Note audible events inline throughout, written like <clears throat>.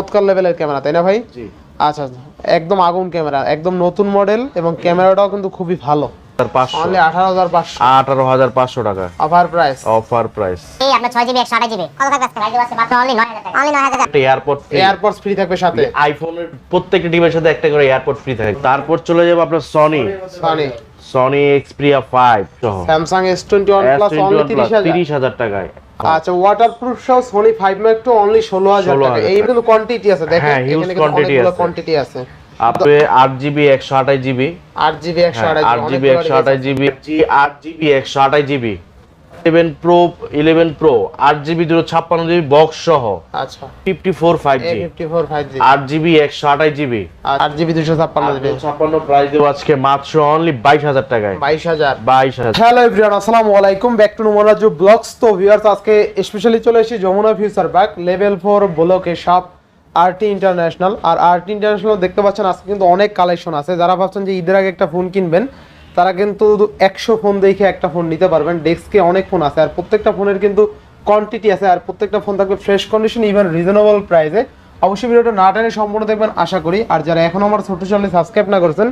চমৎকার লেভেলের ক্যামেরা তাই না ভাই? আচ্ছা আচ্ছা। একদম আগুন ক্যামেরা একদম নতুন মডেল এবং ক্যামেরাটাও কিন্তু খুবই ভালো। তারপর চলে যাব আপনার Sony Sony Sony Xperia five Samsung S twenty one plus তিরিশ তিরিশ হাজার টাকায়। আচ্ছা ওয়াটারপ্রুফ সহ সোনি 5 ম্যাক টু অনলি ষোলো হাজার 16,000 টাকা। এই কিন্তু কোয়ান্টিটি আছে দেখেন হ্যাঁ, এখানে কিন্তু অনেকগুলো আছে। কোয়ান্টিটি আছে। আপনি আট জিবি একশো আঠাশ জিবি আট জিবি একশো হ্যাঁ, আঠাশ আট জিবি একশো আঠাশ জিবি আট জিবি একশো আঠাশ GB eleven pro eleven pro আট জিবি দুশো ছাপ্পান্ন জিবি বক্স সহ। আচ্ছা। Fifty four five A G fifty four five G আট জিবি একশো আঠাশ জিবি আট জিবি দুশো ছাপ্পান্ন জিবি ছাপ্পান্ন প্রাইস দেবো আজকে মাত্র অনলি বাইশ হাজার টাকায়। বাইশ হাজার। বাইশ হাজার। হ্যালো এভরিওয়ান আসসালামু আলাইকুম। ব্যাক টু নোমরাজু ব্লগস তো ভিউয়ার্স আজকে স্পেশালি চলে এসেছি যমুনা ফিউচার লেভেল ফোর ব্লকে শপ আরটি ইন্টারন্যাশনাল আর আরটি ইন্টারন্যাশনাল দেখতে পাচ্ছেন আজকে কিন্তু অনেক কালেকশন আছে। যারা ভাবছেন যে ঈদের আগে একটা ফোন কিনবেন তারা কিন্তু একশো ফোন দেখে একটা ফোন নিতে পারবেন। ডেস্কে অনেক ফোন আছে। আর প্রত্যেকটা ফোনের কিন্তু কোয়ান্টিটি আছে। আর প্রত্যেকটা ফোন থাকবে ফ্রেশ কন্ডিশন ইভেন রিজনেবল প্রাইসে অবশ্যই ভিডিওটা না টেনে সম্পূর্ণ দেখবেন আশা করি। আর যারা এখন আমার ছোট চ্যানেলে সাবস্ক্রাইব না করেছেন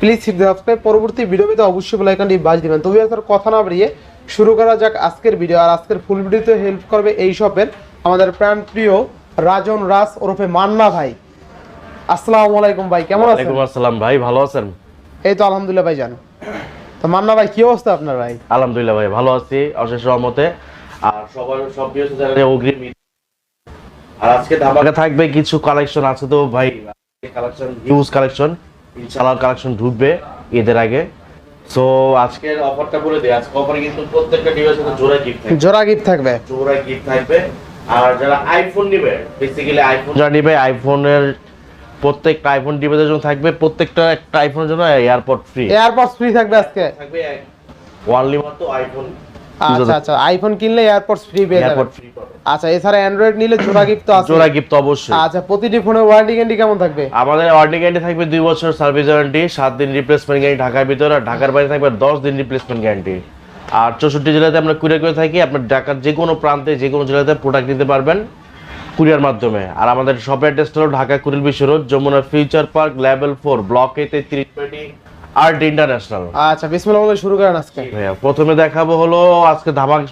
প্লিজ সাবস্ক্রাইব পরবর্তী ভিডিওতে অবশ্যই বেল আইকনটি বাজ দিবেন। তবে আর কথা না বাড়িয়ে শুরু করা যাক আজকের ভিডিও আর আজকের ফুল ভিডিওতে হেল্প করবে এই শপের আমাদের প্রাণ প্রিয় রাজন রাস ওরফে মান্না ভাই। আসসালামু আলাইকুম ভাই কেমন আছেন? আসসালাম ভাই ভালো আছেন? এই তো আলহামদুলিল্লাহ ভাই জান। তো মান্না ভাই কি অবস্থা আপনার ভাই? আলহামদুলিল্লাহ ভাই ভালো আছি অশেষ রহমতে। আর সবার সব বিয়ে জানাই অগ্রিম আর আজকে ধামাকা থাকবে কিছু কালেকশন আছে তো ভাই। কালেকশন হিউজ কালেকশন ইনশাআল্লাহ কালেকশন ঢুকবে ঈদের আগে। সো আজকের অফারটা বলে দিই আজকে অফারে কিন্তু প্রত্যেকটা ডিভাইসের সাথে জোড়া গিফট থাকবে। জোড়া গিফট থাকবে? জোড়া গিফট থাকবে। আর যারা আইফোন নেবে বেসিক্যালি আইফোন যারা নেবে আইফোনের প্রত্যেকটা আইফোন ডিভাইসের জন্য থাকবে প্রত্যেকটা একটা আইফোনের জন্য এয়ারপড ফ্রি এয়ারপডস ফ্রি থাকবে আজকে। থাকবে ওয়ানলি মাত্র আইফোন আচ্ছা আচ্ছা আইফোন কিনলে এয়ারপডস ফ্রি পেয়ে যাবেন এয়ারপড ফ্রি পাবে। আচ্ছা এছাড়া অ্যান্ড্রয়েড নিলে জোড়া গিফট তো আছে জোড়া গিফট অবশ্যই। আচ্ছা প্রতিটি ফোনের ওয়ারেন্টি গ্যারান্টি কেমন থাকবে? আমাদের ওয়ারেন্টি গ্যারান্টি থাকবে দুই বছর সার্ভিস ওয়ারেন্টি সাত দিন রিপ্লেসমেন্ট গ্যারান্টি ঢাকার ভিতরে আর ঢাকার বাইরে থাকবে দশ দিন রিপ্লেসমেন্ট গ্যারান্টি আর চৌষট্টি জেলাতে আমরা কুরিয়ার করে থাকি আপনার ঢাকার যে কোনো প্রান্তে যে কোনো জেলাতে প্রোডাক্ট নিতে পারবেন। কুরিয়ার মাধ্যমে। আর আমাদের শপের অ্যাড্রেস হলো Dhaka Kuril Bishwa road Jamuna future park level four block A তেত্রিশ আর্ট ইন্টারন্যাশনাল আচ্ছা বিসমিল্লাহ শুরু করেন আজকে। ভাইয়া, প্রথমে দেখাবো হলো আজকে ধামাক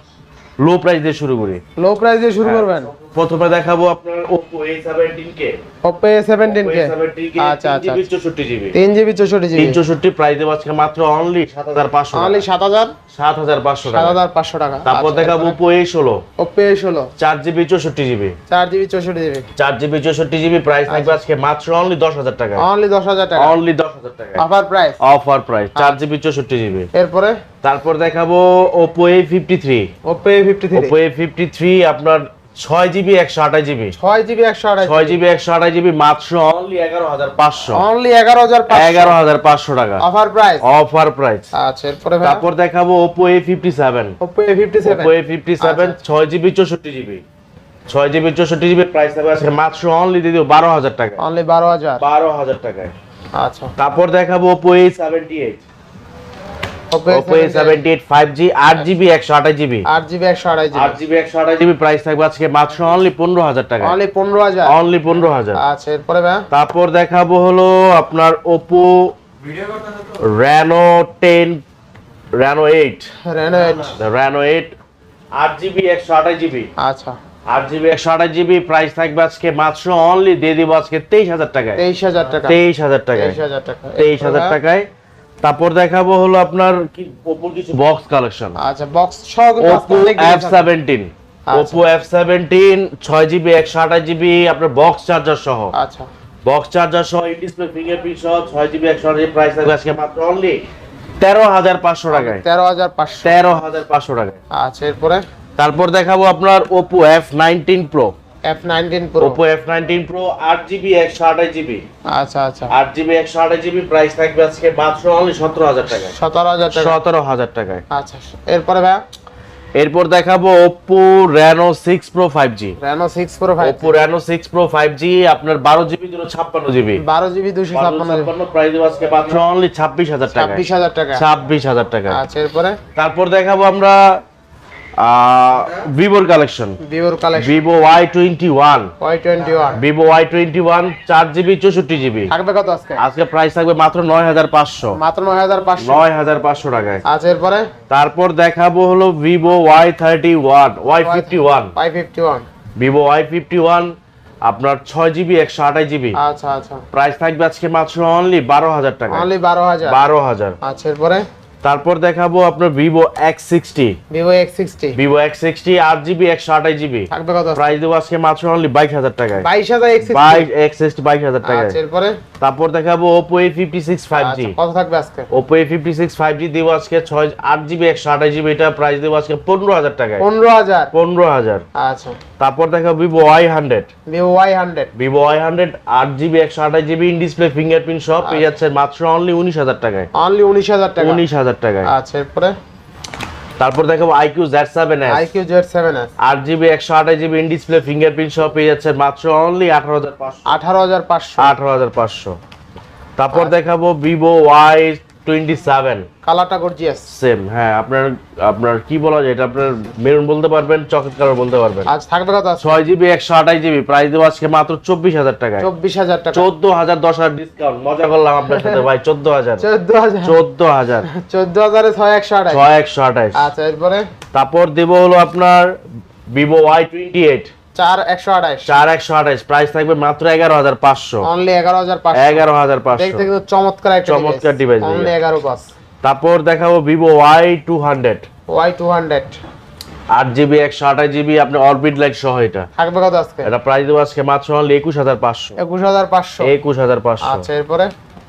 লো প্রাইস দিয়ে শুরু করি। লো প্রাইস দিয়ে শুরু করবেন? প্রথমে দেখাবো আপনার Oppo A17 কে Oppo A17 কে আচ্ছা আচ্ছা চৌষট্টি জিবি তিন জিবি চৌষট্টি জিবি তিন চৌষট্টি প্রাইস দেবো আজকে মাত্র অনলি সাত হাজার পাঁচশো অনলি সাত হাজার? সাত হাজার পাঁচশো সাত টাকা হাজার পাঁচশো টাকা। তারপর দেখাবো Oppo A16 ওপো এ ষোলো। চার জিবি চৌষট্টি জিবি চার জিবি চৌষট্টি জিবি চার জিবি চৌষট্টি জিবি প্রাইস থাকবে আজকে মাত্র অনলি দশ হাজার টাকা। অনলি দশ হাজার টাকা। অনলি দশ হাজার টাকা। অফার প্রাইস অফার প্রাইস চার জিবি চৌষট্টি জিবি। এরপরে? তারপর দেখাবো Oppo A53 Oppo A fifty three Oppo A53 আপনার ছয় জিবি একশো আঠাশ জিবি। ছয় জিবি একশো আঠাশ ছয় জিবি। একশো আঠাশ জিবি মাত্র অনলি এগারো হাজার পাঁচশো। অনলি এগারো হাজার এগারো হাজার পাঁচশো টাকা। অফার প্রাইস অফার প্রাইস আচ্ছা এরপরে তারপর দেখাবো Oppo A57 Oppo A fifty seven Oppo A57 ছয় জিবি চৌষট্টি জিবি। ছয় জিবি চৌষট্টি জিবি প্রাইস থাকবে আজকে মাত্র অনলি দিয়ে দিও বারো হাজার টাকা অনলি বারো হাজার। বারো হাজার টাকায়। আচ্ছা। তারপর দেখাবো Oppo A78 Oppo Oppo A78 5G আট জিবি একশো আঠাশ জিবি আট জিবি একশো আঠাশ আট জিবি জিবি একশো আঠাশ জিবি প্রাইস থাকবে আজকে মাত্র অনলি পনেরো হাজার টাকা। অনলি পনেরো হাজার? অনলি পনেরো হাজার। আচ্ছা এরপরে ভাই তারপর দেখাবো হলো আপনার Oppo Reno 10 Reno 8 Reno eight Reno 8 আট জিবি একশো আঠাশ জিবি আচ্ছা। আট জিবি একশো আঠাশ জিবি প্রাইস থাকবে আজকে মাত্র অনলি দিয়ে দিব আজকে তেইশ হাজার টাকায়। তেইশ হাজার টাকা। তেইশ হাজার টাকায়। তেইশ হাজার টাকা। তেইশ হাজার টাকায়। তারপর দেখাবো হলো আপনার বক্স কালেকশন আচ্ছা box Oppo F seventeen. Oppo F seventeen ছয় জিবি একশো আঠাশ জিবি আপনার বক্স চার্জার সহ। আচ্ছা। বক্স চার্জার সহ ডিসপ্লে ফিঙ্গারপ্রিন্ট সহ ছয় জিবি একশো আঠাশ জিবি প্রাইস থাকবে আজকে মাত্র অনলি তেরো হাজার পাঁচশো টাকায়। তেরো হাজার পাঁচশো। তেরো হাজার পাঁচশো টাকায়। আচ্ছা এরপরে? তারপর দেখাবো আপনার Oppo F nineteen pro F nineteen pro Oppo F nineteen pro আট জিবি একশো আঠাশ জিবি আচ্ছা আচ্ছা। আট জিবি একশো আঠাশ জিবি প্রাইস থাকবে আজকে মাত্র অনলি সতেরো হাজার টাকায়। সতেরো হাজার টাকা। সতেরো হাজার টাকায়। আচ্ছা এরপরে ভাই এরপর দেখাবো six pro five G Reno six pro five Oppo Reno six pro five G আপনার বারো জিবি দুশো ছাপ্পান্ন জিবি বারো জিবি দুশো ছাপ্পান্ন ছাপ্পান্ন প্রাইস আজকে মাত্র অনলি ছাব্বিশ হাজার টাকা ছাব্বিশ হাজার টাকা। ছাব্বিশ হাজার টাকা। আচ্ছা এরপরে? তারপর দেখাবো আমরা ভিভোর কালেকশন ভিভোর collection Vivo Y twenty one Y twenty one Vivo Y twenty one চার জিবি চৌষট্টি জিবি থাকবে কত আজকে? আজকে প্রাইস থাকবে মাত্র নয় হাজার পাঁচশো। মাত্র নয় হাজার পাঁচশো। নয় হাজার পাঁচশো টাকায়। আচ্ছা এরপরে? তারপর দেখাবো হলো Vivo Y thirty one Y fifty one five fifty one Vivo Y fifty one আপনার ছয় জিবি একশো আঠাশ জিবি আচ্ছা আচ্ছা। প্রাইস থাকবে আজকে মাত্র অনলি বারো হাজার টাকা অনলি বারো হাজার। বারো হাজার। আচ্ছা এরপরে? তারপর দেখাবো আপনার Vivo X sixty Vivo X sixty Vivo X sixty আট জিবি একশো আঠাশ জিবি। প্রাইস দেবো আজকে মাত্র অনলি বাইশ হাজার টাকায়। বাইশ হাজার বাইশ এক্স সিক্সটি বাইশ হাজার টাকায়। আচ্ছা তারপর দেখাবো Oppo A fifty six five G আচ্ছা, কত থাকবে আজকে? Oppo A fifty six five G দেবো আজকে ছয় আট জিবি একশো আঠাশ জিবি। এটা প্রাইস দেবো আজকে পনেরো হাজার টাকায়। পনেরো হাজার? পনেরো হাজার। আচ্ছা। তারপর দেখাবো Vivo Y hundred Vivo Y hundred Vivo Y hundred আট জিবি একশো আঠাশ জিবি ইন ডিসপ্লে ফিঙ্গারপ্রিন্ট সব পেয়ে যাচ্ছে মাত্র অনলি উনিশ হাজার টাকায়। অনলি উনিশ হাজার টাকা। উনিশ হাজার টাকায়। আচ্ছা এরপরে? তারপর দেখো iQOO Z seven S iQOO Z seven S আট জিবি একশো আঠাশ জিবি ইন ডিসপ্লে ফিঙ্গারপ্রিন্ট সহ পেয়ে যাচ্ছে মাত্র অনলি আঠারো হাজার পাঁচশো। আঠারো হাজার পাঁচশো। আঠারো হাজার পাঁচশো। তারপর দেখাবো ভিভো ওয়াই 27 কালারটা গর্জিয়াস সেম হ্যাঁ আপনার আপনার কি বলা যায় এটা আপনার মেরুন বলতে পারবেন চকলেট কালার বলতে পারবেন। আজ থাকবে কথা 6 জিবি 128 জিবি প্রাইস দেব আজকে মাত্র 24000 টাকা 24000 টাকা। 14000 হাজার ডিসকাউন্ট মজা করলাম আপনার সাথে <laughs> ভাই 14000 14000 14000 এ 6 128 6 128 আচ্ছা এরপরে? তারপর দেব হলো আপনার Vivo Y28 প্রাইস থাকবে মাত্র অনলি চমৎকার চমৎকার অনলি পাঁচ তারপর দেখাবো Vivo Y two hundred Y two hundred আট জিবি একশো আঠাশ জিবি আপনি অরবিট লাইট সহ এটা। থাকবে কত আজকে? এটা প্রাইস দেবো আজকে মাত্র অনলি একুশ হাজার পাঁচশো। একুশ হাজার পাঁচশো। একুশ হাজার পাঁচশো। আচ্ছা এরপরে?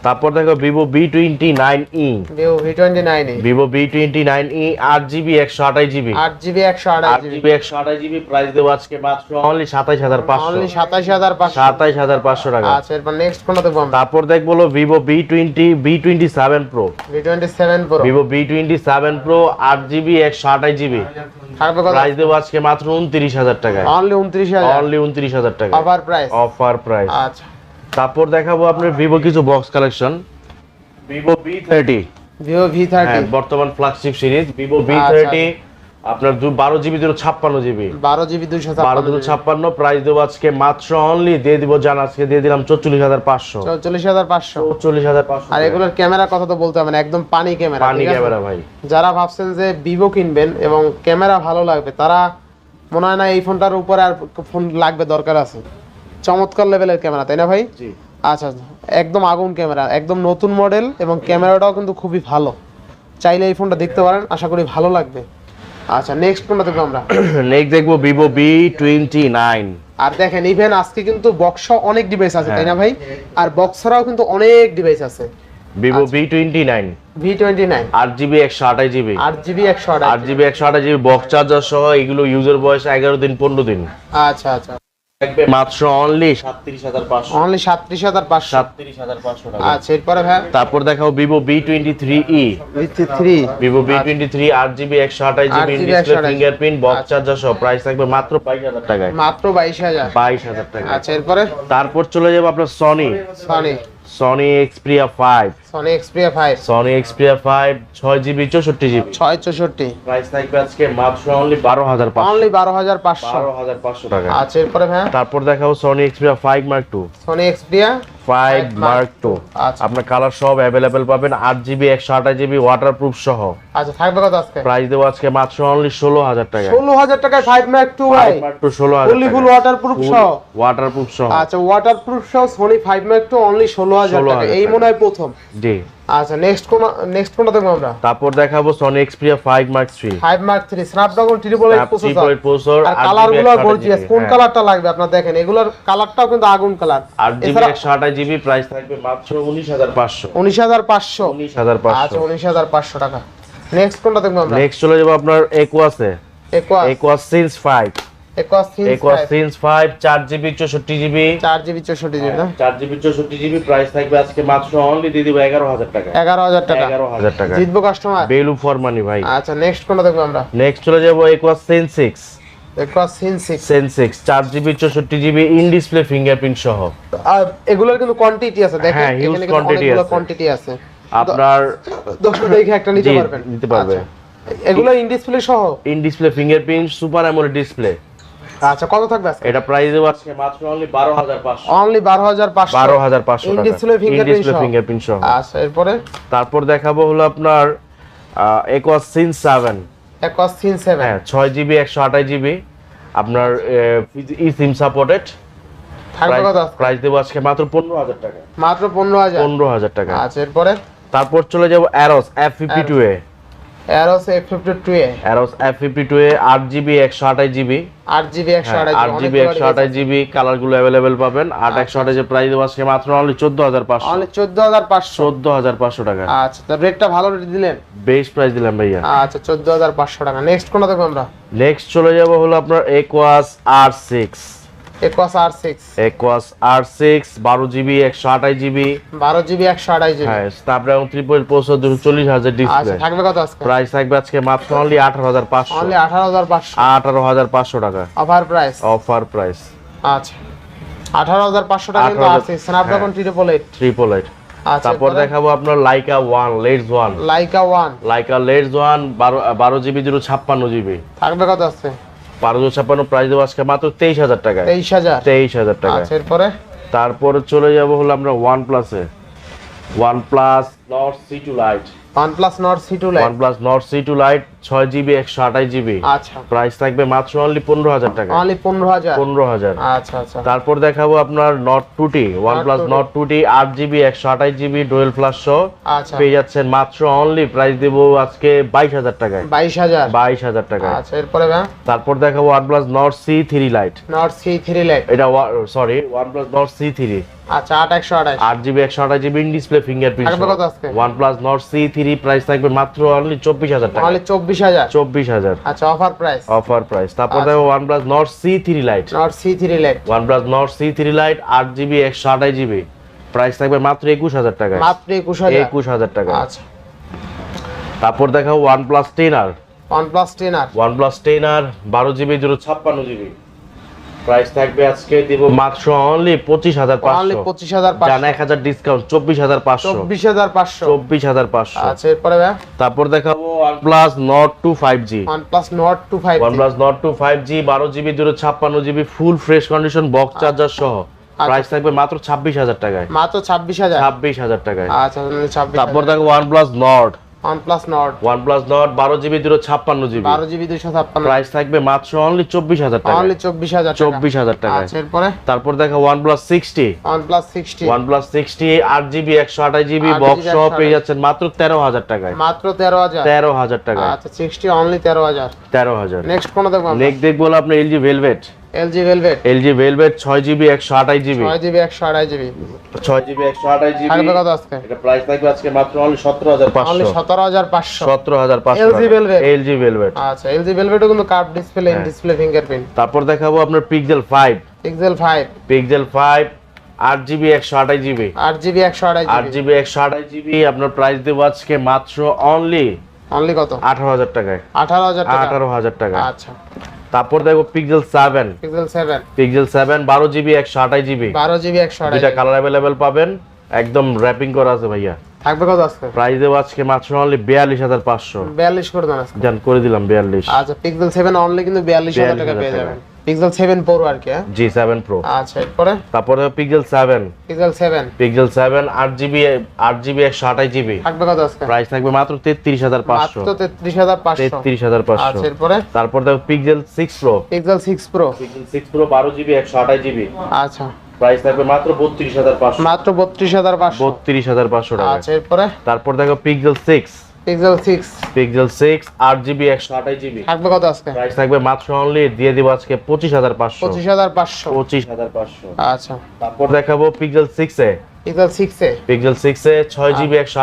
তারপর দেখো Vivo V twenty nine E Vivo V twenty nine Vivo V twenty nine E আট জিবি একশো আঠাশ জিবি আট জিবি একশো আঠাশ জিবি একশো আঠাশ জিবি প্রাইস দেবো আজকে মাত্র অনলি সাতাইশ হাজার পাঁচশো। অনলি সাতাশ হাজার পাঁচশো। সাতাইশ হাজার পাঁচশো টাকা। আচ্ছা এরপর নেক্সট কোনটা দেখব তারপর দেখব Vivo V twenty V twenty seven pro V twenty seven pro Vivo V twenty seven pro আট জিবি একশো আঠাশ জিবি প্রাইস দেবো আজকে মাত্র উনত্রিশ হাজার টাকায়। অনলি উনত্রিশ হাজার। অনলি উনত্রিশ হাজার টাকা অফার প্রাইস অফার প্রাইস আচ্ছা। তারপর দেখাবো আপনার ভিভো কিছু box collection Vivo V thirty Vivo V thirty বর্তমান ফ্ল্যাগশিপ সিরিজ ভিভো আচ্ছা, থার্টি আপনার বারো জিবি দুটো ছাপ্পান্ন জিবি। বারো জিবি দুইশো বারো দুটো ছাপ্পান্ন প্রাইস দেবো আজকে মাত্র অনলি দিয়ে দিব জান আজকে দিয়ে দিলাম চল্লিশ হাজার পাঁচশো। চল্লিশ হাজার পাঁচশো। চল্লিশ হাজার পাঁচশো আর এগুলোর ক্যামেরার কথা তো বলতে হবে না একদম পানি ক্যামেরা পানি ক্যামেরা ভাই। যারা ভাবছেন যে ভিভো কিনবেন এবং ক্যামেরা ভালো লাগবে তারা মনে হয় না এই ফোনটার উপরে আর ফোন লাগবে দরকার আছে। চমৎকার লেভেলের ক্যামেরা তাই না ভাই? আচ্ছা আচ্ছা। একদম আগুন ক্যামেরা একদম নতুন মডেল এবং ক্যামেরাটাও কিন্তু খুবই ভালো। চাইলে এই ফোনটা দেখতে পারেন আশা করি ভালো লাগবে। আচ্ছা নেক্সট ফোনটা দেখব আমরা। <clears throat> নেক্সট দেখব ভিভো বি টোয়েন্টি নাইন আর দেখেন ইভেন আজকে কিন্তু বক্স অনেক ডিভাইস আছে তাই না হ্যাঁ। ভাই? আর বক্স ছাড়াও কিন্তু অনেক ডিভাইস আছে। Vivo V twenty nine V twenty nine আট জিবি একশো আঠাশ জিবি আট জিবি একশো আট জিবি একশো আঠাশ জিবি বক্স চার্জার সহ এগুলো ইউজার বয়স এগারো দিন পনেরো দিন। আচ্ছা আচ্ছা। থাকবে মাত্র অনলি অনলি সাতত্রিশ হাজার পাঁচশো সাতত্রিশ হাজার পাঁচশো টাকা। আচ্ছা এরপরে ভাই? তারপর দেখাও Vivo V twenty three E three Vivo V twenty three আট জিবি একশো আঠাশ GB 8GB display 128 fingerprint box. Charger সহ প্রাইস থাকবে মাত্র বাইশ হাজার টাকায়। মাত্র বাইশ হাজার। বাইশ হাজার টাকা আচ্ছা এরপরে? তারপর চলে যাব আপনার Sony Sony Sony Xperia five Sony Xperia five Sony Xperia five ছয় জিবি চৌষট্টি জিবি ছয় চৌষট্টি। প্রাইস থাকবে আজকে মাত্র অনলি বারো হাজার পাঁচশো। অনলি বারো হাজার পাঁচশো। বারো হাজার পাঁচশো টাকা আচ্ছা এরপরে হ্যাঁ তারপর দেখাবো Sony Xperia five mark two Sony Xperia five mark two. আপনার কালার সব অ্যাভেলেবেল পাবেন। আট জিবি একশো আঠাশ জিবি ওয়াটার প্রুফ সহ। আচ্ছা থাকবে কত আজকে? প্রাইস দেবো আজকে মাত্র অনলি ষোলো হাজার টাকা ষোলো হাজার টাকায় ফাইভ ম্যাক টু ভাই। ষোলো হাজার ফুল ওয়াটার প্রুফ সহ। ওয়াটার প্রুফ সহ। আচ্ছা ওয়াটার প্রুফ সহ Sony five mark two only ষোলো হাজার 16,000 টাকা এই মনে হয় প্রথম। জি। আচ্ছা নেক্সট কোন নেক্সট কোনটা দেখব আমরা? তারপর দেখাবো Sony Xperia 5 mark 3 5 mark 3 Snapdragon 8 processor আর কালারগুলো গর্জিয়াস কোন কালারটা লাগবে আপনারা দেখেন? এগুলোর কালারটাও কিন্তু আগুন কালার আর জিবি 128 জিবি প্রাইস থাকবে মাত্র 19500 19500 19500 আচ্ছা 19500 টাকা। নেক্সট কোনটা দেখব আমরা? নেক্সট চলে যাব আপনার একুয়াসে একুয়াস একুয়াস সিন্স 5 জিতবো কাস্টমার বেলু ফর মানি ভাই। আচ্ছা নেক্সট কোনটা দেখব আমরা? নেক্সট চলে যাব Aquos sense six display fingerprint সহ। আর এগুলোর কিন্তু কোয়ান্টিটি আছে দেখেন হ্যাঁ, huge এখানে কিন্তু আছে। কোয়ান্টিটি আছে। আপনার দেখে একটা নিতে পারবেন। নিতে পারবে। আচ্ছা। এগুলো ইন ডিসপ্লে সহ? In display fingerprint super AMOLED display আচ্ছা কত থাকবে আজকে? এটা প্রাইস দেবো আজকে মাত্র অনলি বারো হাজার পাঁচশো। অনলি বারো হাজার পাঁচশো। বারো হাজার পাঁচশো ইন টাকা ডিসপ্লে ফিঙ্গারপ্রিন্ট ডিসপ্লে ফিঙ্গারপ্রিন্ট সহ। আচ্ছা এরপরে? তারপর দেখাবো হলো আপনার Aquos sense seven Aquos sense seven হ্যাঁ ছয় জিবি একশো আঠাশ জিবি আপনার ই সিম সাপোর্টেড প্রাইস দেবো আজকে মাত্র পনেরো হাজার টাকা। মাত্র পনেরো হাজার। পনেরো হাজার টাকা। আচ্ছা এরপরে? তারপর চলে যাব Arrows F fifty two A Arrows F52A Arrows F52A 8GB 128GB 8GB 128GB 8GB 128GB কালারগুলো अवेलेबल পাবেন। 8 128 এর প্রাইস দেওয়া আজকে মাত্র অনলি 14500 অনলি 14500 14500 টাকা। আচ্ছা তো রেটটা ভালো রেট দিলেন? বেশ প্রাইস দিলাম ভাইয়া। আচ্ছা 14500 টাকা। নেক্সট কোনটা দেখব আমরা? নেক্সট চলে যাব হলো আপনার Equus R6 আঠারো হাজার পাঁচশো। টাকা। তারপর দেখাবো আপনার Leica one Leitz one Leica one Leica Leitz one বারো বারো জিবি জিরো ছাপ্পান্ন জিবি থাকবে কত আছে বারো দুশো ছাপ্পান্ন প্রাইস দেবো আজকে মাত্র তেইশ হাজার টাকা তেইশ হাজার। তেইশ হাজার টাকা আচ্ছা এরপরে? তারপরে চলে যাব হলো আমরা ওয়ান প্লাসে OnePlus Nord CE two lite OnePlus Nord CE two lite OnePlus Nord CE two lite ছয় জিবি একশো আঠাশ জিবি আচ্ছা। প্রাইস থাকবে মাত্র অনলি পনেরো হাজার টাকা। অনলি পনেরো হাজার? পনেরো হাজার। আচ্ছা আচ্ছা। তারপর দেখাবো আপনার নট টুটি one Nord plus 2T not টুটি আট জিবি একশো আঠাশ জিবি ডোয়েল প্লাস সহ। আচ্ছা। পেয়ে যাচ্ছেন মাত্র অনলি প্রাইস দেবো আজকে বাইশ হাজার টাকায়। বাইশ হাজার? বাইশ হাজার টাকায়। আচ্ছা এরপরে তারপর দেখাবো OnePlus Nord CE three lite Nord CE three lite এটা sorry OnePlus Nord CE three আচ্ছা আট একশো আঠাশ। আট জিবি একশো আঠাশ GB in display fingerprint? OnePlus Nord CE three price থাকবে মাত্র অনলি চব্বিশ হাজার টাকা। অনলি চব্বিশ হাজার? চব্বিশ হাজার। আচ্ছা অফার প্রাইস অফার প্রাইস তারপর। দেখো OnePlus Nord CE three lite Nord CE three lite OnePlus Nord CE three lite আট জিবি একশো আঠাশ জিবি প্রাইস থাকবে মাত্র একুশ হাজার টাকা মাত্র একুশ হাজার। একুশ হাজার টাকা আচ্ছা। তারপর দেখো OnePlus ten R OnePlus ten R OnePlus ten R বারো জিবি দুটো ছাপ্পান্ন জিবি প্রাইস থাকবে আজকে দিব মাত্র অনলি পঁচিশ হাজার অনলি পাঁচশো পঁচিশ। হাজার এক হাজার ডিসকাউন্ট চব্বিশ হাজার পাঁচশো। চব্বিশ হাজার পাঁচশো। চব্বিশ হাজার পাঁচশো। আচ্ছা এরপরে তারপর দেখাবো Nord two five OnePlus Nord two five G বারো জিবি দুটো ছাপ্পান্ন GB full fresh condition box charger সহ। প্রাইস থাকবে মাত্র ছাব্বিশ হাজার টাকায়। মাত্র ছাব্বিশ হাজার। ছাব্বিশ হাজার টাকায়। আচ্ছা তারপর দেখো ওয়ান প্লাস প্লাস নট বারো জিবি দুটো ছাপ্পান্ন জিবি। বারো জিবি দুইশো ছাপ্পান্ন। প্রাইস থাকবে মাত্র অনলি চব্বিশ হাজার টাকা অনলি চব্বিশ হাজার টাকা। চব্বিশ হাজার আচ্ছা এরপরে? তারপর দেখো OnePlus sixty OnePlus sixty OnePlus sixty আট জিবি একশো আঠাশ জিবি 8 GB বক্স সহ পেয়ে যাচ্ছেন মাত্র তেরো হাজার টাকায়। মাত্র তেরো হাজার। তেরো হাজার টাকা আচ্ছা সিক্সটি অনলি তেরো হাজার। তেরো হাজার। নেক্সট কোন দেখব নেক দেখব আপনার LG Velvet LG Velvet. LG Velvet ছয় জিবি থাকবে কত আজকে? এটা প্রাইস থাকবে আজকে মাত্র অনলি সতেরো হাজার অনলি পাঁচশো সতেরো হাজার পাঁচশো। সতেরো হাজার পাঁচশো LG Velvet। LG Velvet. আচ্ছা এলজি ভেলভেটও কিন্তু curve display in. Display fingerprint তারপর দেখাবো আপনার Pixel five Pixel five Pixel five আট জিবি একশো আঠাশ জিবি। আট জিবি একশো আট জিবি। একশো আঠাশ জিবি আপনার প্রাইস দেবো আজকে মাত্র অনলি অনলি কত? আঠারো হাজার টাকায়। আঠারো হাজার টাকা। আঠারো হাজার টাকা। আচ্ছা। তারপর দেখো পিক্সেল 7 পিক্সেল 7 পিক্সেল সেভেন বারো জিবি একশো আঠাশ জিবি বারো জিবি একশো আড়াই দুইটা কালার अवेलेबल পাবেন। একদম র্যাপিং করা আছে ভাইয়া। থাকবে কত আজকে? প্রাইস দেব আজকে মাত্র অনলি বিয়াল্লিশ হাজার পাঁচশো। বিয়াল্লিশ করে দেন আজকে। জান করে দিলাম বিয়াল্লিশ। আচ্ছা পিক্সেল 7 অনলি কিন্তু বিয়াল্লিশ হাজার টাকা পেয়ে যাবেন। পিক্সেল সেভেন প্রো আর কি হ্যাঁ? জি সেভেন প্রো আচ্ছা এরপরে? তারপরে পিক্সেল পিক্সেল পিক্সেল সেভেন আট জিবি আট জিবি একশো আঠাশ জিবি থাকবে কত আজকে? প্রাইস থাকবে মাত্র তেত্রিশ হাজার পাঁচশো। মাত্র তেত্রিশ হাজার পাঁচশো। তেত্রিশ হাজার পাঁচশো। আচ্ছা এরপরে? তারপর দেখো Pixel six pro Pixel six pro Pixel six pro বারো জিবি একশো আঠাশ জিবি আচ্ছা। প্রাইস থাকবে মাত্র বত্রিশ হাজার পাঁচশো। মাত্র বত্রিশ হাজার পাঁচশো। বত্রিশ হাজার পাঁচশো টাকা আচ্ছা এরপরে? তারপর দেখো Pixel six Pixel six Pixel six আট জিবি একশো আঠাশ জিবি থাকবে কত আজকে? প্রাইস থাকবে মাত্র অনলি দিয়ে দিব আজকে পঁচিশ হাজার পাঁচশো। পঁচিশ হাজার পাঁচশো। পঁচিশ হাজার পাঁচশো। আচ্ছা। তারপর দেখাবো পিক্সেল সিক্স এ। পিক্সেল সিক্সে পিক্সেল সিক্স এ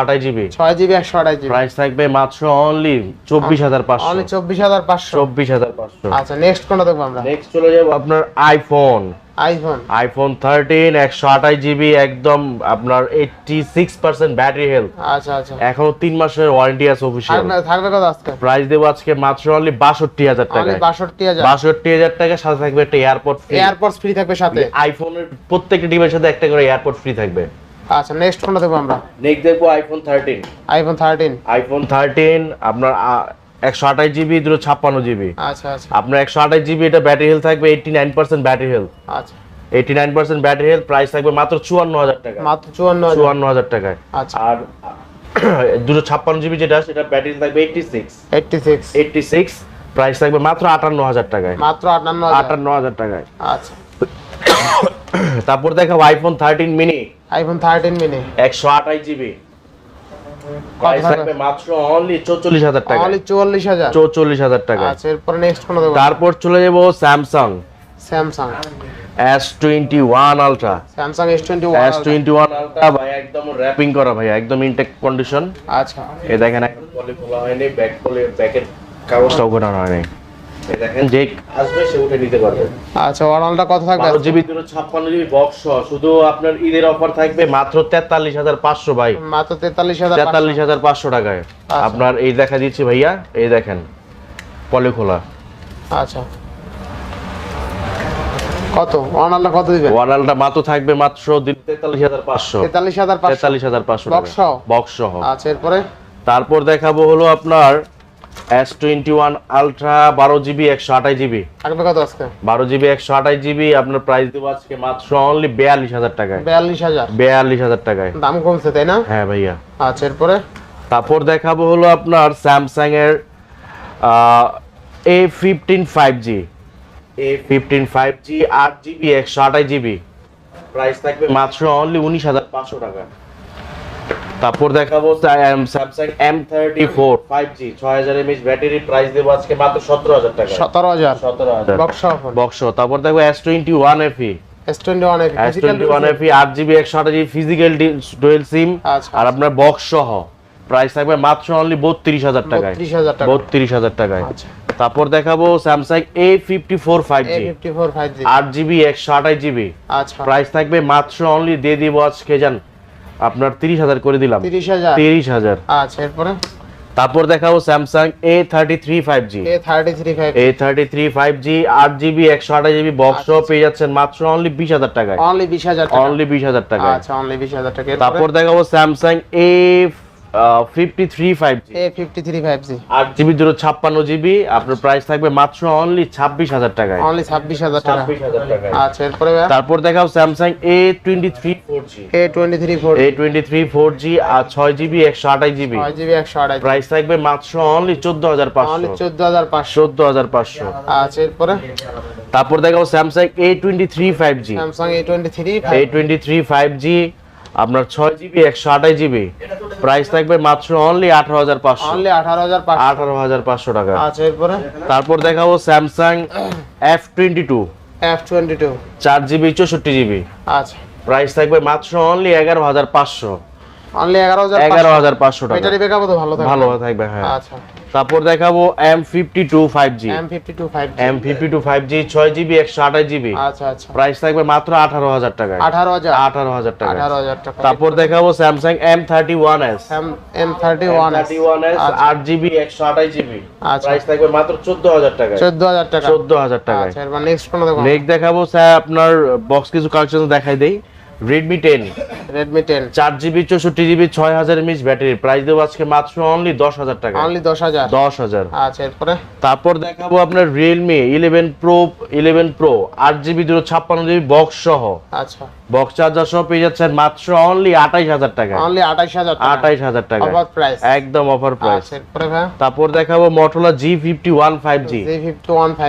আঠাশ জিবি ছয় জিবি একশো আড়াই জিবি প্রাইস থাকবে মাত্র অনলি চব্বিশ হাজার পাঁচশো। অনলি চব্বিশ হাজার পাঁচশো। চব্বিশ হাজার পাঁচশো। আচ্ছা নেক্সট কোনটা দেখব আমরা? নেক্সট চলে যাব আপনার আইফোন আইফোন আইফোন থার্টিন একশো আঠাশ জিবি একদম আপনার eighty six percent battery health আচ্ছা আচ্ছা। এখনও তিন মাসের ওয়ারেন্টি আছে অফিসিয়াল থাকবে থাকবে কত আজকে? প্রাইস দেবো আজকে মাত্র অনলি বাষট্টি হাজার অনলি টাকা বাষট্টি হাজার। বাষট্টি হাজার টাকা সাথে থাকবে একটা এয়ারপোর্ট ফ্রি এয়ারপডস ফ্রি থাকবে সাথে? আইফোনের প্রত্যেকটা ডিভাইসের সাথে একটা করে এয়ারপোর্ট ফ্রি থাকবে। আচ্ছা নেক্সট কোনটা দেখব আমরা? নেক্সট দেখব iPhone thirteen iPhone thirteen iPhone thirteen আপনার একশো আঠাশ জিবি দুশো ছাপ্পান্ন জিবি। আচ্ছা আচ্ছা। আপনার একশো আঠাশ জিবি এটা ব্যাটারি হেলথ থাকবে eighty nine percent battery health আচ্ছা। Eighty nine percent battery health price থাকবে মাত্র চুয়ান্ন হাজার টাকা মাত্র চুয়ান্ন চুয়ান্ন হাজার টাকায়। আচ্ছা। আর <clears throat> দুশো ছাপ্পান্ন জিবি যেটা সেটা ব্যাটারি থাকবে eighty six eighty six eighty six price থাকবে মাত্র আটান্ন হাজার টাকায়। মাত্র আটান্ন আটান্ন হাজার টাকায়। আচ্ছা। <coughs> তারপর দেখাবো iPhone thirteen mini iPhone thirteen mini একশো আঠাশ জিবি। তারপর চলে যাব Samsung Samsung S twenty one ultra Samsung S twenty one ভাই একদম র্যাপিং করা ভাই একদম ইনটেক কন্ডিশন আচ্ছা। এ দেখেন একদম পলি খোলা হয়নি ব্যাক পলি প্যাকেট কাগজটাও ওঠানো হয়নি। যে আসবে সে উঠে নিতে পারবে। আচ্ছা ওয়ারালটা কত থাকবে? বারো জিবি দুটো ছাপ্পান্ন জিবি বক্স শুধু আপনার ঈদের অফার থাকবে মাত্র ভাই। টাকায়। আপনার এই দেখা দিচ্ছি ভাইয়া এই দেখেন পলি খোলা আচ্ছা। কত? কত মাত্র থাকবে মাত্র তেতাল্লিশ হাজার পাঁচশো। তেতাল্লিশ হাজার হাজার পাঁচশো Box বক্স আচ্ছা এরপরে? তারপর দেখাবো হলো আপনার এস টোয়েন্টি ওয়ান আলট্রা বারো জিবি একশো আঠাশ জিবি। কত আজকে? বারো জিবি একশো আঠাশ জিবি আপনার প্রাইস দেবো আজকে মাত্র অনলি বিয়াল্লিশ হাজার টাকায়। বিয়াল্লিশ হাজার? বিয়াল্লিশ হাজার টাকায়। দাম কমছে তাই না? হ্যাঁ ভাইয়া। আচ্ছা এরপরে? তারপর দেখাবো হলো আপনার স্যামসাং এর A fifteen five G A fifteen five G আট জিবি একশো আঠাশ জিবি। প্রাইস থাকবে মাত্র অনলি উনিশ হাজার পাঁচশো টাকা। তারপর দেখাবো Samsung M thirty four five G ছয় হাজার এমএইচ ব্যাটারি প্রাইস দেবো আজকে মাত্র সতেরো হাজার টাকা। সতেরো হাজার। সতেরো হাজার। বক্স তারপর দেখব S twenty one FE physical dual SIM আচ্ছা। আর আপনার বক্স সহ। প্রাইস থাকবে মাত্র অনলি বত্রিশ হাজার টাকায়। বত্রিশ হাজার টাকায়। আচ্ছা। তারপর দেখাবো Samsung A fifty four five G আট জিবি একশো আঠাশ জিবি আচ্ছা। প্রাইস থাকবে মাত্র অনলি দিয়ে দিব আজকে যান আপনার তিরিশ হাজার করে দিলাম। তিরিশ হাজার? তিরিশ হাজার। আচ্ছা এরপরে? তারপর দেখাবো Samsung A thirty three five G A thirty three five A thirty three five G আট জিবি একশো আঠাশ জিবি বক্স পেয়ে যাচ্ছেন মাত্র অনলি বিশ হাজার টাকায়। অনলি বিশ হাজার টাকা। অনলি বিশ হাজার টাকা আচ্ছা অনলি বিশ হাজার টাকা। তারপর দেখাবো স্যামসাং এ আচ্ছা তারপর দেখাও Samsung A twenty three four G A twenty three four A twenty three four G আর ছয় জিবি একশো আঠাশ জিবি। জিবি একশো আড়াই প্রাইস থাকবে মাত্র অনলি চোদ্দ হাজার পাঁচশো। চোদ্দ হাজার পাঁচশো। চোদ্দ হাজার পাঁচশো। আচ্ছা এরপরে? তারপর দেখাও Samsung A twenty three five G Samsung A twenty three A twenty three five G আপনার ছয় জিবি একশো আঠাশ জিবি প্রাইস থাকবে মাত্র অনলি আঠারো হাজার পাঁচশো। অনলি আঠারো হাজার আঠারো হাজার পাঁচশো টাকা। আচ্ছা এরপরে? তারপর দেখাবো Samsung F twenty two F twenty two চার জিবি চৌষট্টি জিবি আচ্ছা। প্রাইস থাকবে মাত্র অনলি এগারো হাজার পাঁচশো। অনলি এগারো হাজার এগারো হাজার পাঁচশো টাকা। ব্যাটারি ব্যাকআপ তো ভালো থাকে ভালো থাকবে হ্যাঁ। আচ্ছা। তারপর দেখাবো M fifty two five G M fifty two five M fifty two five G ছয় জিবি একশো আঠাশ জিবি আচ্ছা আচ্ছা। প্রাইস থাকবে মাত্র আঠারো হাজার টাকায়। আঠারো হাজার। আঠারো হাজার টাকা আঠারো হাজার টাকা। তারপর দেখাবো জিবি একশো আঠাশ জিবি আচ্ছা। প্রাইস থাকবে মাত্র চোদ্দ হাজার টাকায়। চোদ্দ হাজার টাকা। চোদ্দ হাজার টাকায়। আচ্ছা এরপর নেক্সট কোনো দেখো নেক্সট দেখাবো স্যার আপনার বক্স কিছু কালেকশন দেখাই দেই। রেডমি টেন রেডমি টেন চার জিবি চৌষট্টি জিবি ছয় হাজার এমএচ ব্যাটারি প্রাইস দেবো আজকে মাত্র অনলি দশ হাজার টাকা। অনলি দশ হাজার? দশ হাজার। আচ্ছা এরপরে? তারপর দেখাবো আপনার Realme eleven pro eleven pro আট জিবি দুটো ছাপ্পান্ন জিবি বক্স সহ। আচ্ছা। বক্স চার্জার সহ পেয়ে যাচ্ছেন মাত্র অনলি আঠাইশ হাজার টাকা। অনলি আঠাইশ হাজার টাকা। আঠাইশ হাজার টাকা। অফার প্রাইস একদম অফার প্রাইস আচ্ছা ভাই? তারপর দেখাবো Motorola G fifty one five G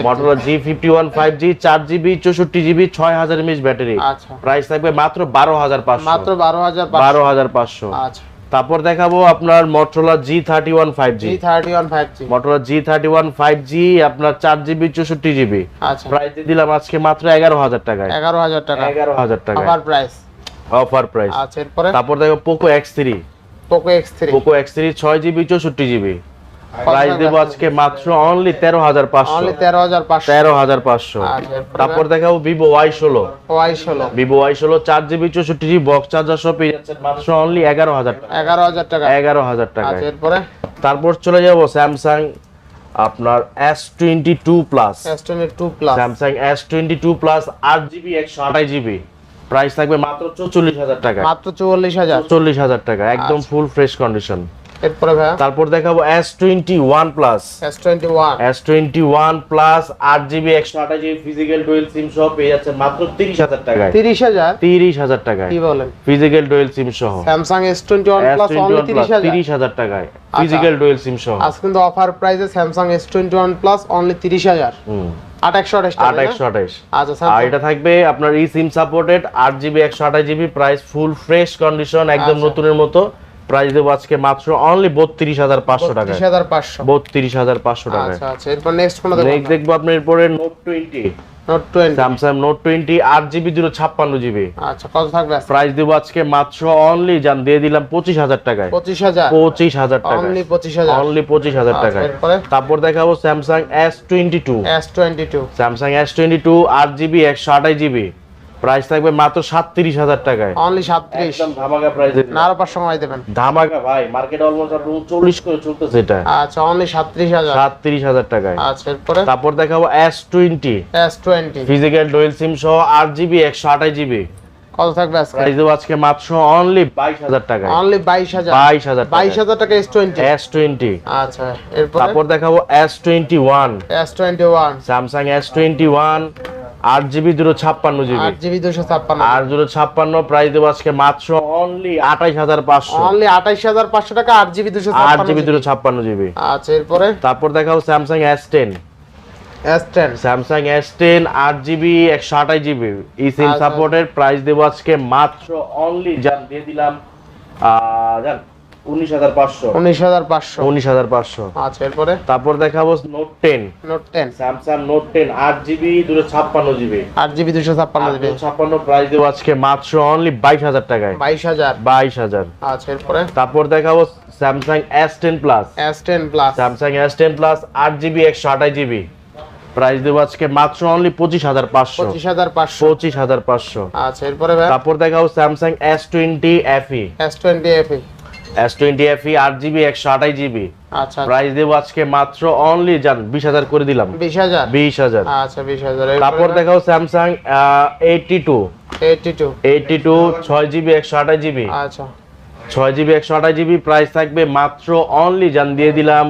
Motorola G fifty one five G চার জিবি চৌষট্টি জিবি ছয় হাজার এমএস ব্যাটারি প্রাইস থাকবে মাত্র বারো হাজার পাঁচশো। মাত্র বারো হাজার বারো হাজার পাঁচশো। আচ্ছা। তারপর দেখাবো আপনার Motorola G thirty one five G thirty one five G Motorola G thirty one five G আপনার চার জিবি চৌষট্টি জিবি আচ্ছা। প্রাইস দিয়ে দিলাম আজকে মাত্র এগারো হাজার টাকায়। এগারো হাজার টাকা। এগারো হাজার টাকা অফার প্রাইস অফার প্রাইস আচ্ছা এরপরে? তারপর দেখো Poco X three Poco X three Poco X three ছয় জিবি চৌষট্টি জিবি প্রাইস দেবো আজকে মাত্র অনলি তেরো হাজার পাঁচশো। অনলি তেরো হাজার পাঁচশো। তেরো হাজার পাঁচশো? তারপর দেখাবো ভিভো ওয়াই ষোলো। ওয়াই ষোলো। ভিভো ওয়াই ষোলো চার জিবি চৌষট্টি জিবি বক্স চার্জার সহ পেয়ে মাত্র অনলি এগারো হাজার টাকা। এগারো হাজার টাকা। এগারো হাজার টাকা আচ্ছা এরপরে? তারপর চলে যাব স্যামসাং আপনার S twenty two plus S twenty two plus Samsung S twenty two plus আট জিবি একশো আঠাশ জিবি। প্রাইস থাকবে মাত্র চৌচল্লিশ হাজার টাকা মাত্র চুয়াল্লিশ হাজার। চল্লিশ হাজার টাকা একদম। ফুল ফ্রেশ কন্ডিশন এরপরে ভাইয়া? তারপর দেখাবো S twenty one plus S twenty one S twenty one plus আট জিবি একশো আঠাশ জিবি ফিজিক্যাল ডুয়েল সিম সহ পেয়ে যাচ্ছে মাত্র তিরিশ হাজার টাকায়। তিরিশ হাজার? তিরিশ হাজার টাকায়। কি বলেন? ফিজিক্যাল ডুয়েল সিম সহ। টোয়েন্টি ওয়ান প্লাস অনলি তিরিশ হাজার। তিরিশ হাজার টাকায় ফিজিক্যাল ডুয়েল সিম সহ। আজ কিন্তু অফার প্রাইসে প্লাস অনলি তিরিশ হাজার। হুম। আচ্ছা আর এটা থাকবে আপনার ই সিম সাপোর্টেড আট জিবি একশো আঠাশ GB price full fresh condition একদম আচ্ছা। নতুনের মতো। প্রাইস দেবো আজকে মাত্র অনলি বত্রিশ হাজার পাঁচশো পাঁচশো। বত্রিশ হাজার পাঁচশো টাকায়। আচ্ছা আচ্ছা এরপর নেক্সট নেক্সট দেখব আপনার এরপরে note twenty note twenty Samsung note twenty আট জিবি দুটো ছাপ্পান্ন জিবি আচ্ছা কত থাকবে? প্রাইস দেবো আজকে মাত্র অনলি জান দিয়ে দিলাম পঁচিশ হাজার টাকায়। পঁচিশ হাজার। পঁচিশ হাজার টাকায়। অনলি পঁচিশ হাজার। অনলি পঁচিশ হাজার আচ্ছা, টাকায়। এরপরে? তারপর দেখাবো Samsung S twenty two S twenty two Samsung S twenty two আট জিবি একশো আঠাশ জিবি প্রাইস থাকবে মাত্র সাতত্রিশ হাজার টাকায়। অনলি সাতত্রিশ। ধামাকা প্রাইস না আরও পাঁচশো কমাই দেবেন। ধামাকা ভাই মার্কেট অলমোস্ট আপনার উনচল্লিশ করে চলতেছে এটা। আচ্ছা অনলি সাতত্রিশ হাজার। সাতত্রিশ হাজার টাকায়। আচ্ছা এরপরে? তারপর দেখাবো S twenty S twenty physical dual SIM সহ আট জিবি একশো আঠাশ জিবি কত থাকবে আজকে? প্রাইস দেবো আজকে মাত্র অনলি 22000 টাকা অনলি 22000 22000 22000 টাকা S20 S20 আচ্ছা এরপর? তারপর দেখাবো S21 S21 Samsung S21 আট জিবি দুটো ছাপ্পান্ন জিবি। আট জিবি দুশো ছাপ্পান্ন। আর দুটো ছাপ্পান্ন প্রাইস দেবো আজকে মাত্র অনলি আঠাইশ হাজার পাঁচশো। অনলি আঠাইশ হাজার পাঁচশো টাকা আট জিবি দুশো আট জিবি দুটো ছাপ্পান্ন জিবি। আচ্ছা এরপরে? তারপর দেখাবো Samsung S ten S ten Samsung S ten আট জিবি একশো আঠাশ জিবি। ই সিম। সাপোর্টের প্রাইস দেবো আজকে মাত্র অনলি জান দিয়ে দিলাম। আহ, জান উনিশ হাজার পাঁচশো। উনিশ হাজার পাঁচশো। উনিশ হাজার পাঁচশো। আচ্ছা এরপরে? তারপর দেখাবো note ten note ten Samsung note ten আট জিবি দুটো ছাপ্পান্ন জিবি আট জিবি দুশো ছাপ্পান্ন জিবি ছাপ্পান্ন প্রাইস দেবো আজকে মাত্র অনলি বাইশ হাজার টাকায়। বাইশ হাজার। বাইশ হাজার। আচ্ছা এরপরে? তারপর দেখাবো Samsung S ten plus S ten plus Samsung S ten plus আট জিবি একশো আঠাশ জিবি প্রাইস দেবো আজকে মাত্র অনলি পঁচিশ হাজার পাঁচশো। পঁচিশ হাজার পাঁচশো। পঁচিশ হাজার পাঁচশো। আচ্ছা এরপরে তারপর দেখাবো Samsung S twenty FE S twenty FE S twenty FE আট জিবি একশো আঠাশ জিবি আচ্ছা। প্রাইস দেবো আজকে মাত্র অনলি জান বিশ হাজার করে দিলাম। বিশ হাজার? বিশ হাজার। আচ্ছা বিশ হাজার। তারপর দেখাও Samsung eighty two eighty two eighty two ছয় জিবি একশো আঠাশ জিবি আচ্ছা। ছয় জিবি একশো আঠাশ জিবি প্রাইস থাকবে মাত্র অনলি জান দিয়ে দিলাম।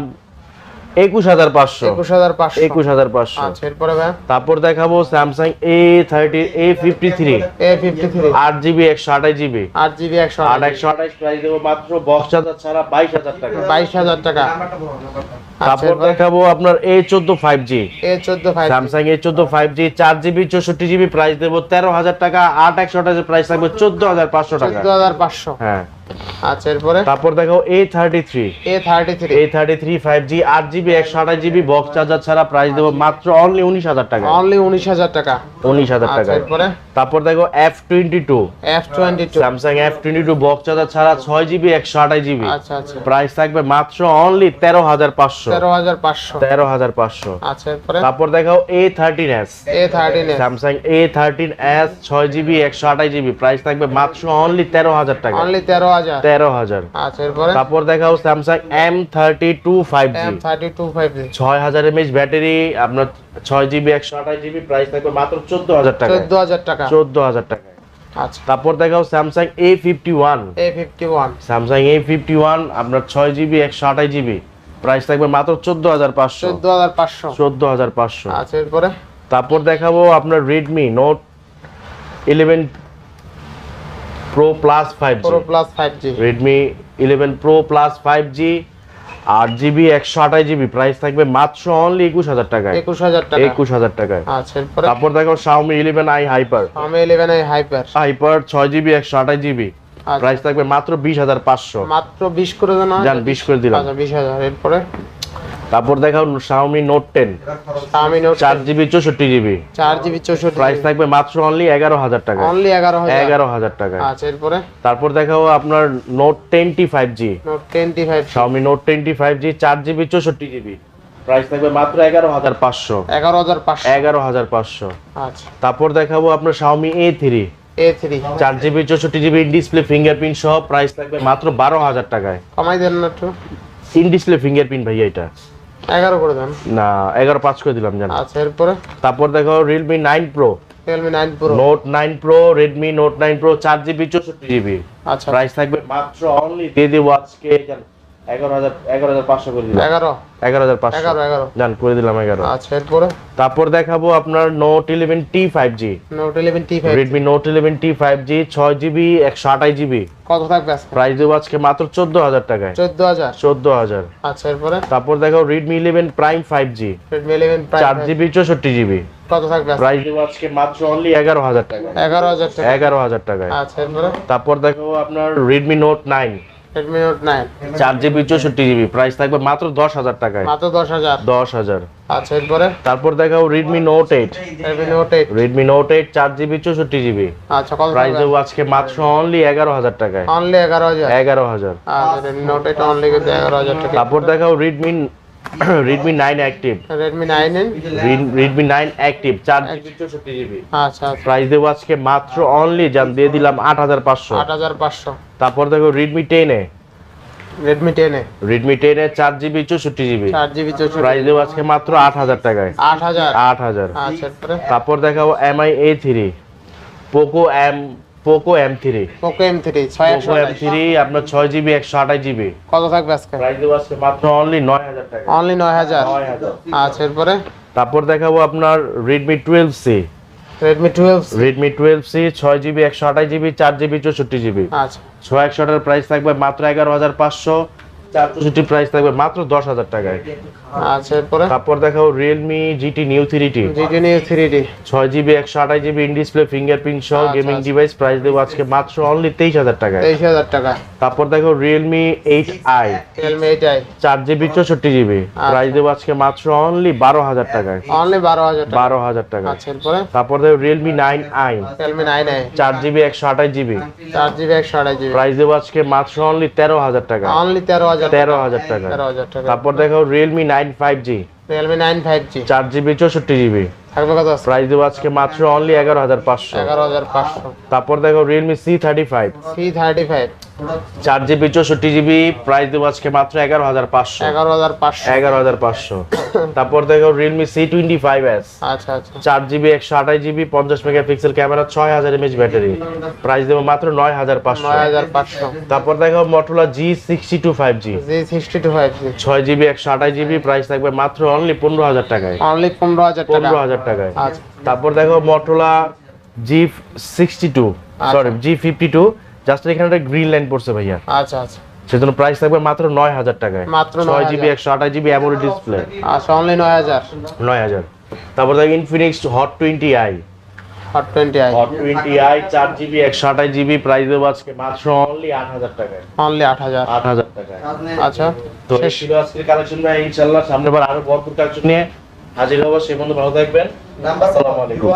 একুশ হাজার পাঁচশো। একুশ হাজার পাঁচশো। একুশ হাজার পাঁচশো। আচ্ছা এরপরে তারপর দেখাবো Samsung A thirty A fifty three A fifty three আট জিবি একশো আঠাশ জিবি। আট জিবি একশো আট একশো আঠাশ প্রাইস দেবো মাত্র বক্স হাজার ছাড়া বাইশ হাজার টাকা। বাইশ হাজার টাকা। আচ্ছা তারপর দেখাবো আপনার এ চোদ্দ ফাইভ জি এ চোদ্দ ফাইভ স্যামসাং এ চোদ্দ ফাইভ জি চার জিবি চৌষট্টি জিবি প্রাইস দেবো তেরো হাজার টাকা। আট একশো আঠাশের প্রাইস থাকবে চোদ্দ হাজার পাঁচশো টাকা। চোদ্দ হাজার পাঁচশো। হ্যাঁ। আচ্ছা এরপরে? তারপর ফাইভ জি আট জিবি একশো আঠাশ জিবি বক্স চার্জার ছাড়া প্রাইস দেবো মাত্র অনলি উনিশ হাজার টাকা। অনলি উনিশ হাজার টাকা। উনিশ হাজার আচ্ছা টাকা। এরপরে? তারপর দেখো F twenty two F twenty two Samsung F twenty two box charger ছাড়া ছয় জিবি একশো আঠাশ জিবি আচ্ছা আচ্ছা। প্রাইস থাকবে মাত্র অনলি তেরো হাজার পাঁচশো। তেরো হাজার পাঁচশো। তেরো হাজার পাঁচশো। আচ্ছা এরপরে? তারপর থার্টিন এস ছয় জিবি একশো আঠাশ জিবি প্রাইস থাকবে মাত্র অনলি তেরো হাজার টাকা। অনলি তেরো হাজার। তেরো হাজার। আচ্ছা এরপরে? তারপর দেখাও Samsung M thirty two five G thirty two five G ছয় হাজার এমএইচ ব্যাটারি আপনার ছয় জিবি একশো আঠাশ জিবি প্রাইস থাকবে মাত্র চোদ্দ হাজার টাকা চোদ্দ হাজার টাকা। চোদ্দ হাজার টাকা আচ্ছা। তারপর দেখাও Samsung A fifty one A fifty one Samsung A fifty one আপনার ছয় জিবি একশো আঠাশ জিবি প্রাইস থাকবে মাত্র চোদ্দ হাজার পাঁচশো। চোদ্দ হাজার পাঁচশো। চোদ্দ হাজার পাঁচশো। আচ্ছা এরপরে? তারপর দেখাবো আপনার Redmi note eleven pro plus five pro plus five G Redmi eleven pro plus five G আট জিবি একশো আঠাশ জিবি প্রাইস থাকবে মাত্র অনলি একুশ হাজার টাকায়। একুশ হাজার টাকা। একুশ হাজার টাকায়। আচ্ছা তারপর দেখো শাওমি ইলেভেন আই হাইপার আমি ইলেভেন আই হাইপার হাইপার ছয় জিবি একশো আঠাশ জিবি আচ্ছা। প্রাইস থাকবে মাত্র বিশ হাজার পাঁচশো। মাত্র বিশ করে দেন বিশ করে দিলাম। আচ্ছা বিশ হাজার। এরপরে? তারপর দেখাও আমি নোট চার জিবি চৌষট্টি জিবি। চার জিবি চৌষট্টি প্রাইস থাকবে মাত্র অনলি এগারো হাজার টাকা অনলি এগারো হাজার। এগারো হাজার টাকা আচ্ছা এরপরে? তারপর দেখাও আপনার প্রাইস থাকবে মাত্র আচ্ছা। তারপর দেখাবো আপনার Xiaomi A three A three চার জিবি চৌষট্টি জিবি ডিসপ্লে ফিঙ্গারপ্রিন্ট সহ প্রাইস থাকবে মাত্র বারো হাজার টাকায়। কমাই দেন না একটু। ইন ডিসপ্লে ফিঙ্গারপ্রিন্ট ভাইয়া এটা। এগারো করে দেন। না এগারো পাঁচ করে দিলাম জান। আচ্ছা এরপরে? তারপর দেখো Realme nine pro Realme nine pro note nine pro Redmi note nine pro চার জিবি চৌষট্টি জিবি। আচ্ছা। প্রাইস থাকবে মাত্র অনলি দিয়ে দেবো আজকে তারপর দেখাবো আপনার note eleven T five G note eleven T five Redmi note eleven T five G ছয় জিবি একশো আঠাশ জিবি কত থাকবে প্রাইস দেবো আজকে মাত্র চোদ্দ হাজার টাকায়। চোদ্দ হাজার? চোদ্দ হাজার। আচ্ছা এরপরে? তারপর দেখাবো Redmi eleven prime five G Redmi eleven চার জিবি চৌষট্টি জিবি কত থাকবে আজকে? প্রাইস দেবো আজকে মাত্র অনলি এগারো হাজার টাকা এগারো হাজার টাকা। এগারো হাজার টাকায়। আচ্ছা এরপরে? তারপর দেখাবো আপনার Redmi note nine Redmi note nine চার জিবি চৌষট্টি জিবি। প্রাইস থাকবে মাত্র দশ হাজার টাকায়। মাত্র দশ হাজার। আচ্ছা এরপরে? তারপর দেখাও eight Redmi note eight Redmi note eight চার জিবি চৌষট্টি জিবি। আচ্ছা কত প্রাইস দেবো আজকে মাত্র অনলি এগারো হাজার টাকায়। অনলি এগারো হাজার। এগারো হাজার। আচ্ছা অনলি কিন্তু এগারো হাজার টাকা তারপর দেখাও Redmi Redmi nine active Redmi nine N Redmi nine active চার জিবি আচ্ছা আচ্ছা। প্রাইস দেবো আজকে মাত্র অনলি জান দিয়ে দিলাম আট হাজার পাঁচশো। আট হাজার পাঁচশো। তারপর দেখো রেডমি টেনে রেডমি টেন এ। রেডমি টেনে চার জিবি চৌষট্টি জিবি চার জিবি চৌষট্টি প্রাইস দেবো আজকে মাত্র আট হাজার টাকায়। আট হাজার? আট হাজার। আচ্ছা এরপরে তারপর দেখাবো A three Poco M Poco M three Poco M three ছয় পোকো এম থ্রি আপনার ছয় জিবি একশো আঠাশ জিবি কত থাকবে আজকে? মাত্র অনলি নয় হাজার টাকা। অনলি নয় হাজার? আচ্ছা এরপরে? তারপর দেখাবো আপনার Redmi twelve C Redmi twelve Redmi twelve C ছয় জিবি একশো আঠাশ জিবি চার জিবি চৌষট্টি জিবি আচ্ছা। ছয় একশো প্রাইস থাকবে মাত্র এগারো হাজার পাঁচশো। চার চৌষট্টি প্রাইস থাকবে মাত্র দশ হাজার টাকায়। আচ্ছা এরপরে? তারপর দেখাও Realme GT new three T GT new three T ছয় জিবি একশো আঠাশ জিবি ইন ডিসপ্লে ফিঙ্গারপ্রিন্ট সহ গেমিং। ডিভাইস প্রাইস দেবো আজকে মাত্র অনলি তেইশ হাজার টাকা তেইশ হাজার টাকা। তারপর দেখো রিয়েলমি এইট আই রিয়েলমি চার জিবি চৌষট্টি জিবি। আচ্ছা। প্রাইস দেবো আজকে মাত্র অনলি বারো হাজার টাকায়। অনলি বারো হাজার টাকা। বারো হাজার টাকা আচ্ছা তারপর দেখো Realme nine I Realme nine I চার জিবি একশো আঠাশ জিবি। চার জিবি একশো আড়াই জিবি। প্রাইস দেবো আজকে মাত্র অনলি তেরো হাজার টাকা অনলি তেরো হাজার তেরো হাজার টাকা তারপর দেখো Realme nine five G Realme nine five G চার জিবি চৌষট্টি জিবি থাকবে কত প্রাইস দেবো আজকে মাত্র অনলি এগারো হাজার পাঁচশো। এগারো হাজার পাঁচশো। তারপর দেখো Realme C thirty five C thirty five চার জিবি চৌষট্টি জিবি প্রাইস দেবো আজকে মাত্র এগারো হাজার পাঁচশো। এগারো হাজার পাঁচশো। এগারো হাজার পাঁচশো। তারপর দেখো Realme C twenty five S আচ্ছা আচ্ছা। চার জিবি একশো আঠাশ জিবি পঞ্চাশ মেগাপিক্সেল ক্যামেরা ছয় হাজার এমএচ ব্যাটারি প্রাইস দেবো মাত্র নয় হাজার পাঁচশো। নয় হাজার পাঁচশো। তারপর দেখো Motorola G sixty two five G G sixty two five G ছয় জিবি একশো আঠাশ জিবি প্রাইস থাকবে মাত্র অনলি পনেরো হাজার টাকায়। অনলি পনেরো হাজার পনেরো হাজার টাকায়। আচ্ছা। তারপর দেখো Motorola G sixty two sorry G fifty two just এখানে একটা গ্রিন লাইন পড়ছে ভাইয়া। আচ্ছা আচ্ছা। সেজন্য প্রাইস থাকবে মাত্র নয় হাজার টাকায়। মাত্র ছয় জিবি একশো আঠাশ জিবি অ্যামোলেড ডিসপ্লে আচ্ছা অনলি নয় হাজার। নয় হাজার। তারপর দেখো Infinix hot twenty I hot twenty I hot twenty I চার জিবি একশো আঠাশ জিবি প্রাইস দেবো আজকে মাত্র অনলি আট হাজার টাকায়। অনলি আট হাজার। আট হাজার টাকায়। আচ্ছা তো এই ছিল আজকের কালেকশন ভাই ইনশাল্লাহ সামনে বার আরও ভরপুর কালেকশন নিয়ে হাজির হব। সে বন্ধু ভালো থাকবেন। আসসালামু আলাইকুম।